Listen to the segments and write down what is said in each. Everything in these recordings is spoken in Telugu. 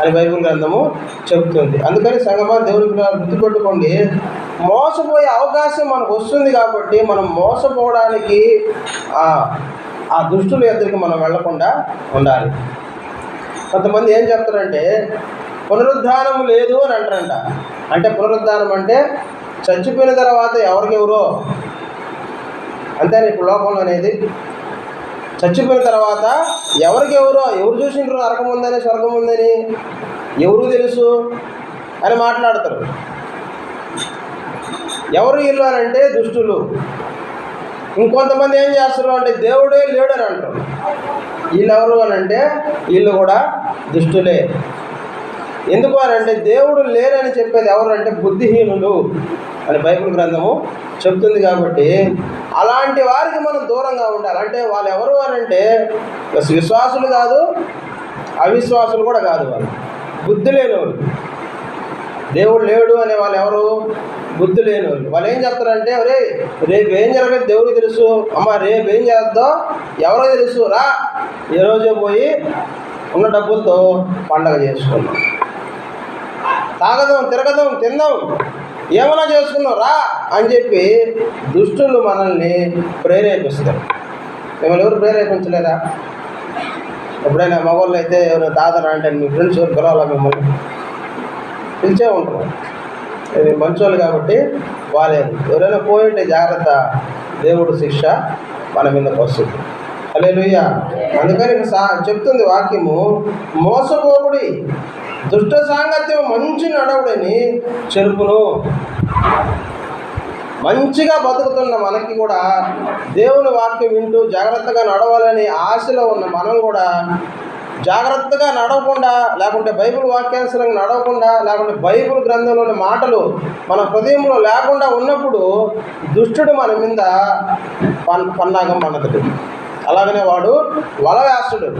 అని బైబిల్ గ్రంథము చెబుతుంది. అందుకని సంగమా దేవుని గుర్తుపెట్టుకోండి మోసపోయే అవకాశం మనకు వస్తుంది కాబట్టి మనం మోసపోవడానికి ఆ దుష్టుల ఎద్దరికి మనం వెళ్ళకుండా ఉండాలి. కొంతమంది ఏం చెప్తారంటే పునరుద్ధానం లేదు అని అంటారంట. అంటే పునరుద్ధానం అంటే చచ్చిపోయిన తర్వాత ఎవరికెవరో అంతేనా ఇప్పుడు లోకంలో అనేది? చచ్చిపోయిన తర్వాత ఎవరికెవరో ఎవరు చూసిండ్రు నరకం ఉందని స్వర్గం ఉందని? ఎవరు తెలుసు? అని మాట్లాడతారు. ఎవరు ఇల్లు అని అంటే దుష్టులు. ఇంకొంతమంది ఏం చేస్తారు అంటే దేవుడే లేడు అని అంటారు. వీళ్ళు ఎవరు అని అంటే వీళ్ళు కూడా దుష్టులే. ఎందుకు అని అంటే దేవుడు లేరని చెప్పేది ఎవరు అంటే బుద్ధిహీనులు అని బైబిల్ గ్రంథము చెప్తుంది కాబట్టి అలాంటి వారికి మనం దూరంగా ఉండాలి. అంటే వాళ్ళు ఎవరు అని అంటే విశ్వాసులు కాదు అవిశ్వాసులు కూడా కాదు వాళ్ళు. బుద్ధి లేని వాళ్ళు దేవుడు లేడు అనే వాళ్ళు ఎవరు? బుద్ధి లేని వాళ్ళు వాళ్ళు ఏం చెప్తారంటే రే రేపు ఏం జరగదు దేవుడికి తెలుసు. అమ్మ రేపు ఏం చేద్దో ఎవరో తెలుసు. రా. ఏ రోజే పోయి ఉన్న డబ్బులతో పండగ చేసుకుందాం. తాగదాం తిరగదాం తిందాం. ఏమైనా చేసుకున్నారా రా అని చెప్పి దుష్టులు మనల్ని ప్రేరేపిస్తారు. మిమ్మల్ని ఎవరు ప్రేరేపించలేదా? ఎప్పుడైనా మగవాళ్ళు అయితే ఎవరైనా దాదరా అంటే మీ ఫ్రెండ్స్ ఎవరు పిలవాలా మిమ్మల్ని? పిలిచే ఉంటారు. ఇది మంచోళ్ళు కాబట్టి బాగాలేదు ఎవరైనా పోయింటే జాగ్రత్త. దేవుడు శిక్ష మన మీదకి వస్తుంది అలే అందుకని చెప్తుంది వాక్యము మోసపోకుడి. దుష్ట సాంగత్యం మంచి నడవుడని చెరుపును మంచిగా బతుకుతున్న మనకి కూడా దేవుని వాక్యం వింటూ జాగ్రత్తగా నడవాలని ఆశలో ఉన్న మనం కూడా జాగ్రత్తగా నడవకుండా లేకుంటే బైబిల్ వాక్యానుసరంగా నడవకుండా లేకుంటే బైబిల్ గ్రంథంలోని మాటలు మన హృదయంలో లేకుండా ఉన్నప్పుడు దుష్టుడు మన మీద పన్నాగం మనదు అలాగనే వాడు వలవేస్తుడు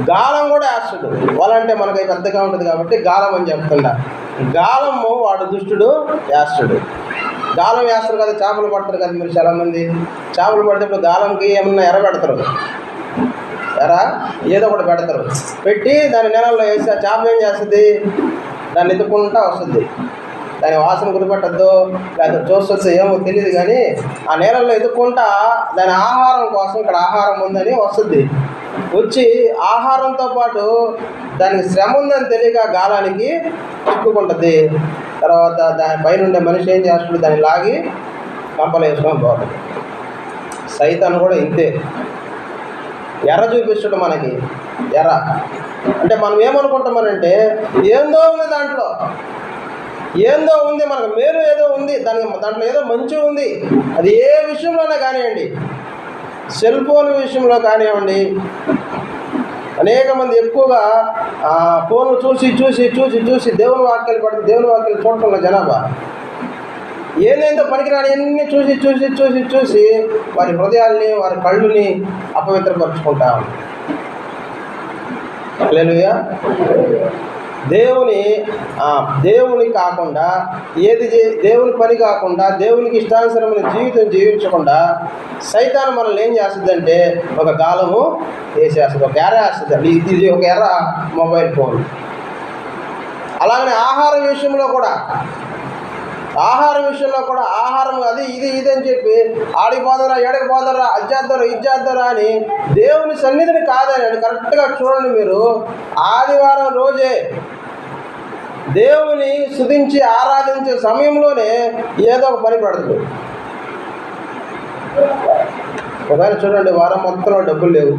గాలం కూడా వేస్తుడు వల అంటే మనకి పెద్దగా ఉంటుంది కాబట్టి గాలం అని చెప్తుండా. గాలము వాడు దుష్టుడు వేస్తుడు గాలం వేస్తారు కదా చేపలు పడతారు కదా మీరు చాలామంది. చేపలు పడినప్పుడు గాలంకి ఏమన్నా ఎర్ర పెడతారు? ఎరా? ఏదో ఒకటి పెడతారు. పెట్టి దాని నెలల్లో వేసి ఆ చేప ఏం చేస్తుంది? దాన్ని ఎత్తుకుంటా వస్తుంది. దాని వాసన గురిపెట్టద్దు లేకపోతే చూస్తుంది ఏమో తెలియదు కానీ ఆ నేలల్లో ఎత్తుకుంటా దాని ఆహారం కోసం ఇక్కడ ఆహారం ఉందని వస్తుంది. వచ్చి ఆహారంతో పాటు దానికి శ్రమ ఉందని తెలియక గాలానికి చిక్కుకుంటుంది తర్వాత దాని పైన ఉండే మనిషి ఏం చేస్తాడు? దాన్ని లాగి కంపలు వేసుకొని పోతుంది సైతాన్ని కూడా ఇంతే. ఎర్ర చూపిస్తాడు మనకి. ఎర్ర. అంటే మనం ఏమనుకుంటామనంటే ఏందో ఉంది దాంట్లో. ఏందో ఉంది మనకు. మేలు ఏదో ఉంది. దానికి దాంట్లో ఏదో మంచి ఉంది. అది ఏ విషయంలోనే కానివ్వండి. సెల్ ఫోన్ విషయంలో కానివ్వండి అనేక మంది ఎక్కువగా ఆ, ఫోన్ చూసి చూసి చూసి చూసి దేవుని వాక్యాలు పడితే దేవుని వాక్యాలు చూడటంలో జనాభా. ఏదైతే పనికిరాని అన్ని చూసి చూసి చూసి చూసి వారి హృదయాల్ని వారి కళ్ళుని అపవిత్రపరుచుకుంటా హల్లెలూయా. దేవుని దేవుని కాకుండా ఏది చే- దేవుని పని కాకుండా దేవునికి ఇష్టానుసరమైన జీవితం జీవించకుండా సైతాన్ మనల్ని ఏం చేస్తుందంటే ఒక గాలము వేసేస్తుంది ఒక ఎర్ర వేస్తుంది. ఇది ఒక ఎర్ర మొబైల్ ఫోన్. అలాగనే ఆహారం విషయంలో కూడా ఆహార విషయంలో కూడా ఆహారం అది ఇది ఇది అని చెప్పి ఆడికి పోదరా ఏడకి పోదరా ఇది ఇజ్జేద్దరా అని దేవుని సన్నిధిని కాదని కరెక్ట్గా చూడండి మీరు. ఆదివారం రోజే దేవుని శుధించి ఆరాధించే సమయంలోనే ఏదో ఒక పని పడుతుంది. ఒకవేళ చూడండి వారం మొత్తంలో డబ్బులు లేవు.